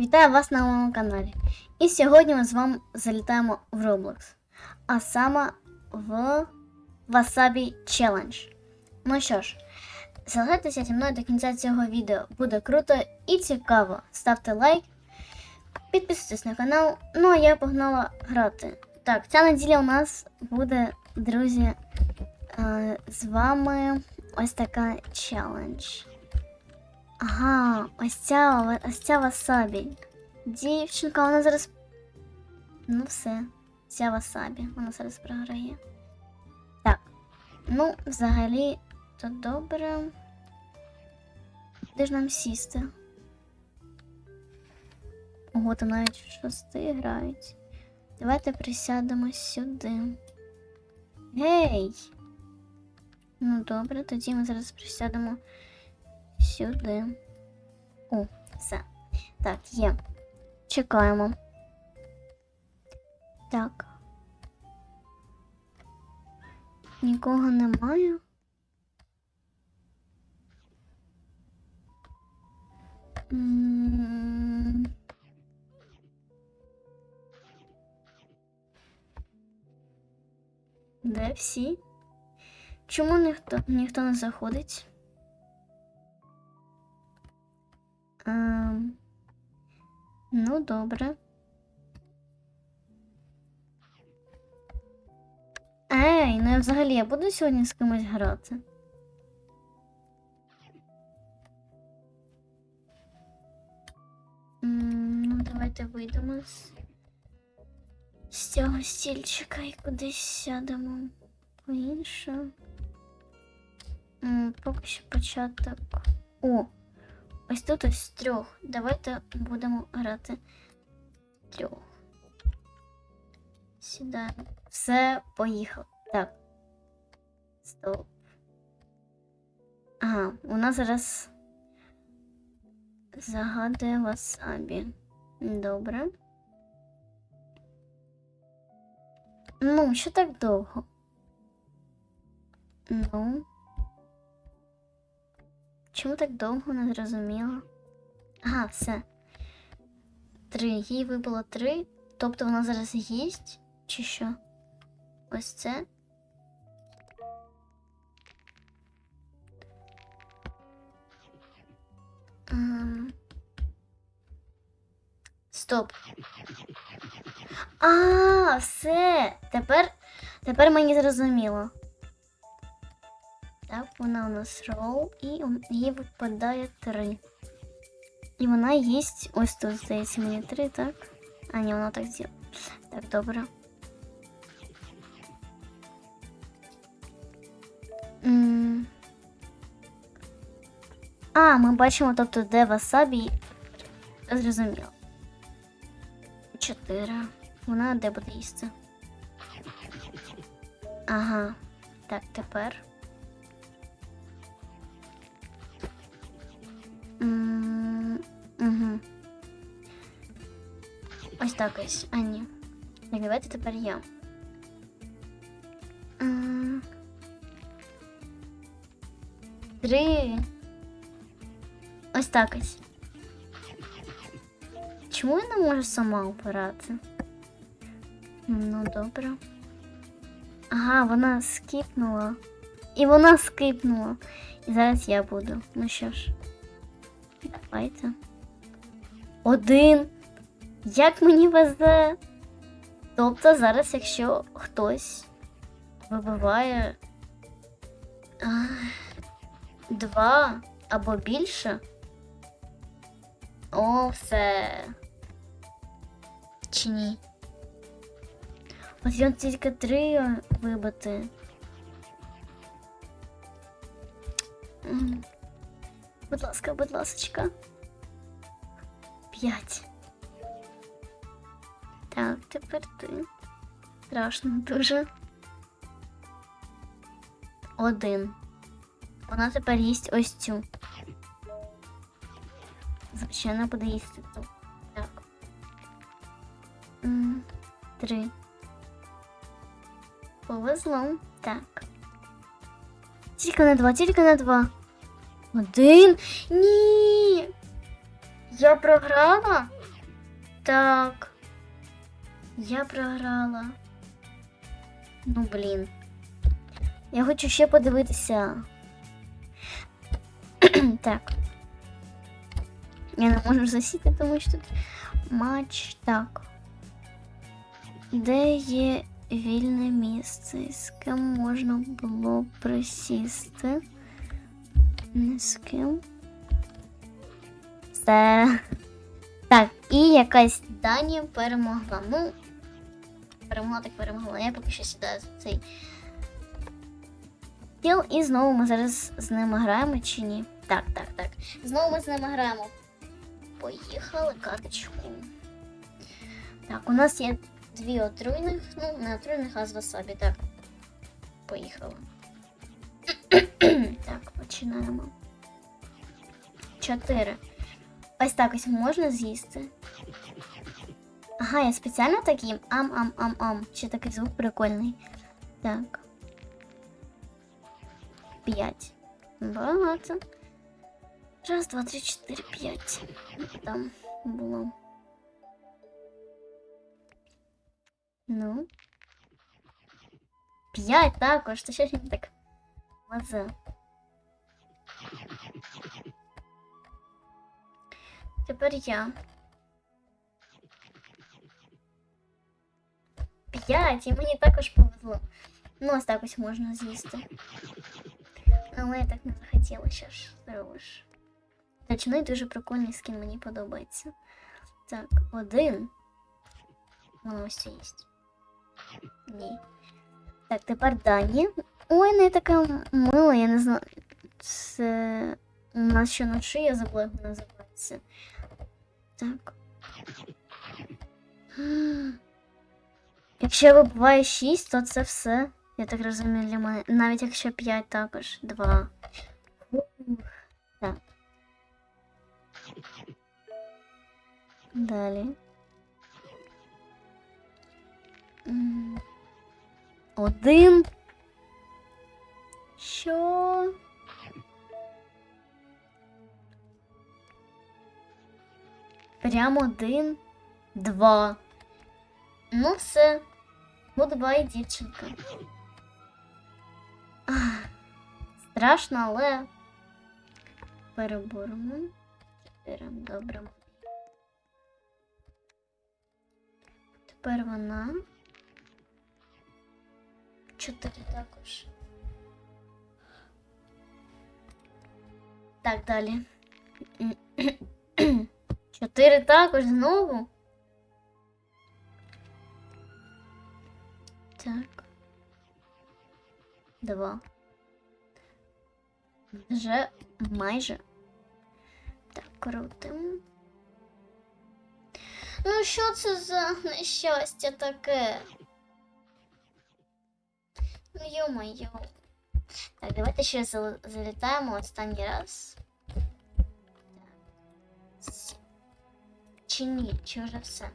Вітаю вас на моєму каналі. І сьогодні ми з вами залітаємо в Roblox. А саме в Wasabi Challenge. Ну що ж, залишайтеся зі мною до кінця цього відео. Буде круто і цікаво. Ставте лайк, підписуйтесь на канал. Ну а я погнала грати. Так, ця неділя у нас буде, друзі, е, з вами ось така челендж. Ага, ось ця, ось ця васабі. Дівчинка, вона зараз. Ну, все. Ця васабі. Вона зараз програє. Так. Ну, взагалі, то добре. Де ж нам сісти? Ого, там навіть в шости грають. Давайте присядемо сюди. Гей! Ну, добре, тоді ми зараз присядемо сюди. О, все. Так, є. Чекаємо. Так. Нікого немає. М. Де всі? Чому ніхто, ніхто не заходить? Ем, ну, добре. Ей, ну я взагалі я буду сьогодні з кимось грати. Ну, давайте вийдемо з, з цього стільчика і кудись сядемо по-інше. Поки що початок. О! Ось тут ось трьох. Давайте будемо грати трьох. Сідаємо. Все, поїхав. Так. Стоп. Ага, вона зараз загадує васабі. Добре. Ну, що так довго? Ну. Чому так довго не зрозуміло? Ага, все. Три. Їй випало три. Тобто вона зараз їсть? Чи що? Ось це. Ем. Стоп. А, все. Тепер, тепер мені зрозуміло. Так, вона у нас рол, і їй випадає три. І вона їсть ось тут, здається, мені три, так? А, ні, вона так зробила. Так, добре. М. А, ми бачимо, тобто, де васабі. Зрозуміло. Чотири. Вона де буде їсти? Ага. Так, тепер. так ось. А, ні. Так, давайте тепер я. М, Три. Ось так ось. Чому я не можу сама обирати? Ну, добре. Ага, вона скипнула. І вона скипнула. І зараз я буду. Ну що ж. Давайте. Один. Як мені везе? Тобто зараз, якщо хтось вибиває два або більше. О, все. Чи ні? Ось він тільки три вибити. Будь ласка, будь ласочка. П'ять. Так, тепер ти. Страшно дуже. Один. Вона тепер їсть ось цю. Звичайно, буде їсти ту. Так. М, Три. Повезло. Так. Тільки на два, тільки на два. Один. Ні. Я програла? Так. Я програла. Ну, блін. Я хочу ще подивитися. так. Я не можу засіти, тому що тут матч. Так. Де є вільне місце? З ким можна було присісти? Не з ким. Все. Так, і якась Данія перемогла. Ну, перемогла так перемогла. Я поки що сідаю за цей стіл. І знову ми зараз з ними граємо чи ні? Так, так, так. Знову ми з ними граємо. Поїхали каточку. Так, у нас є дві отруйних, ну, не отруйних, а з васабі. Так. Поїхали. так, починаємо. Чотири. Ось так ось можна з'їсти. Ага, я спеціально так їм. Ам-ам-ам-ам. Ще такий звук прикольний. Так. П'ять. Багато. Раз, два, три, чотири, п'ять. Там було. Ну. П'ять також. То що ж він так везе? Тепер я. П'ять, і мені також повезло. Ну, ось так ось можна з'їсти. Але я так не захотіла, що ж зробиш. Точно дуже прикольний скін, мені подобається. Так, один. Воно ось їсть. Ні. Так, тепер Дані. Ой, не така мила, я не знаю. Це у нас на шиї, я забула, як називається. Так. Якщо вибуває 6, то це все. Я так розумію для мене. Навіть якщо 5 також. 2. Так. Далі. Один. Що? Прям один, два. Ну, все. Гудбай, дівчинка. Ах, Страшно, але переборемо. Чотири, добре. Тепер вона. Чотири також. Так, далі. Чотири також знову. Так. Два. Вже майже. Так, крутим. Ну, що це за нещастя таке? Ну, йо-моє. Так, давайте ще зал- залітаємо останній раз. Так. С- Чи ні? Чи вже все?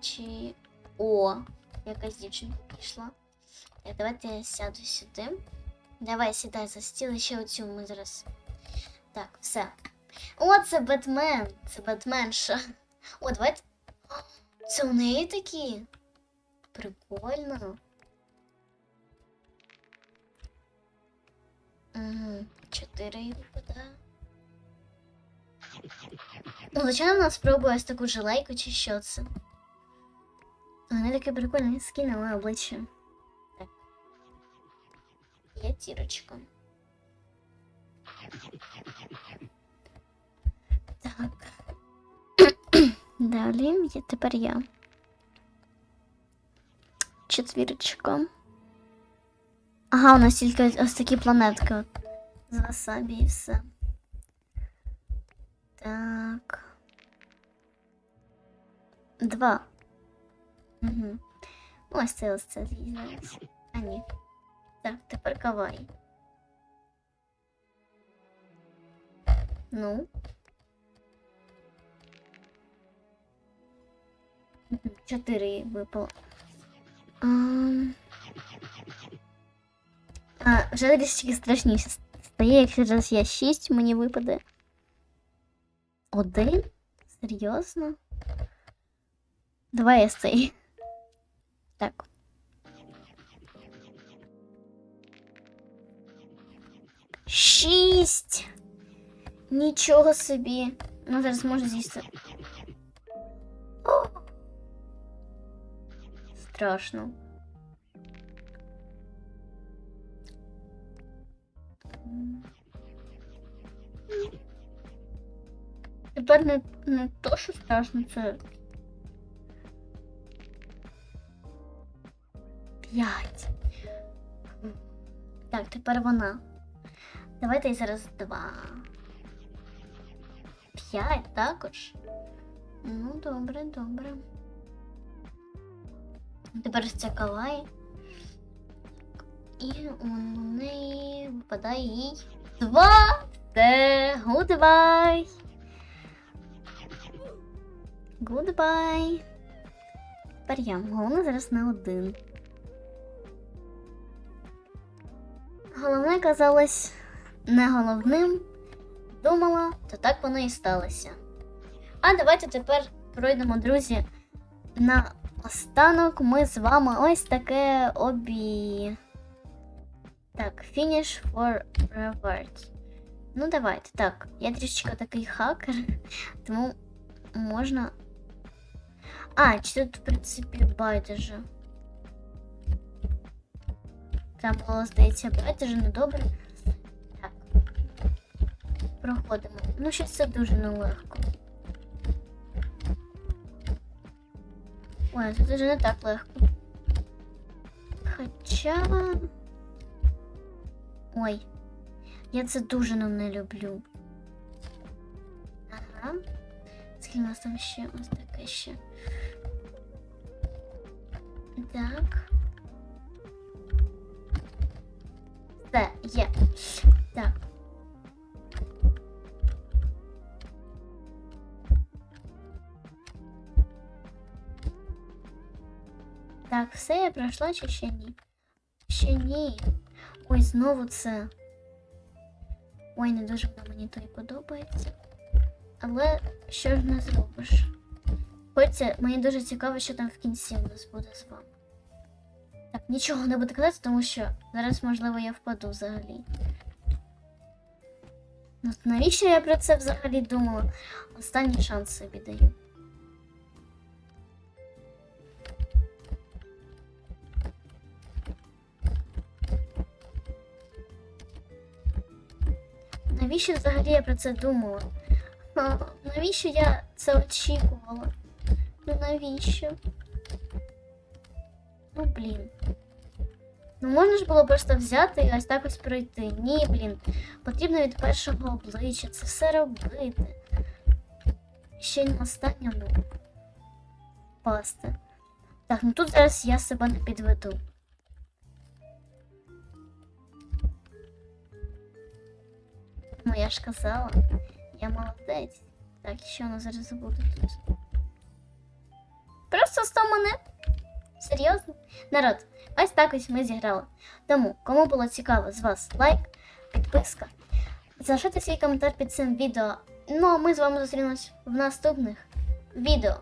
Чи. О, Якась дівчинка пішла. Так, давайте я сяду сюди. Давай сідай за стіл ще оцю ми зараз. Так, все. О, це Бетмен. Це Бетменша. О, давайте. Це у неї такі. Прикольно. Угу. Чотири випадає. Ну, звичайно, вона спробує ось таку жилейку чи що це. Вони таке прикольне скін, але обличчя. Так. П'ятірочка. Так. Далі є тепер я. Четвірочка. Ага, у нас тільки ось такі планетки от, з васабі і все. Так. Два. Угу. Ось це ось це з'їздається. А ні. Так, тепер кавай. Ну. Мгм, Чотири випало. Ам. А, вже трішки страшніше стає, якщо зараз я 6, мені випаде. Один? Серйозно? Давай я цей. Так. Шість. Нічого собі. Ну, зараз можу з'їсти. Страшно. Тепер не, не то, що страшно, це. П'ять. Так, тепер вона. Давайте зараз два. П'ять також. Ну, добре, добре. Тепер ця кавай. І у неї випадає їй два. Це гудбай. Гудбай. Тепер я. Головне зараз на один. Головне казалось не головним. Думала, то так воно і сталося. А давайте тепер пройдемо, друзі. На останок ми з вами ось таке обі. Так, finish for rewards. Ну, давайте. Так, я трішечки такий хакер, тому можна. А, чи тут, в принципі, байдуже. Там було, здається, байдуже, ну добре. Так. Проходимо. Ну, щось це дуже нелегко. Ой, тут вже не так легко. Хоча. Ой, я це дуже ну, не люблю. Ага. Скільки у нас там ще ось таке ще. Так. Все, є. Так. Так, все я пройшла чи ще ні? Ще ні. Ой, знову це. Ой, не дуже мені то і подобається. Але що ж не зробиш? Хочеться, мені дуже цікаво, що там в кінці у нас буде з вами. Так, нічого не буду казати, тому що зараз, можливо, я впаду взагалі. Ну, навіщо я про це взагалі думала? Останній шанс собі даю. Навіщо взагалі я про це думала? А, навіщо я це очікувала? Ну навіщо? Ну блін. Ну можна ж було просто взяти і ось так ось пройти. Ні, блін. Потрібно від першого обличчя це все робити. Ще й на останньому пасти. Так, ну тут зараз я себе не підведу. Ну я ж казала, я молодець. Так, і що воно зараз буде тут? Просто 100 монет. Серйозно? Народ, Ось так ось ми зіграли. Тому, кому було цікаво з вас лайк, підписка. Залишайте свій коментар під цим відео. Ну а ми з вами зустрінемось в наступних відео.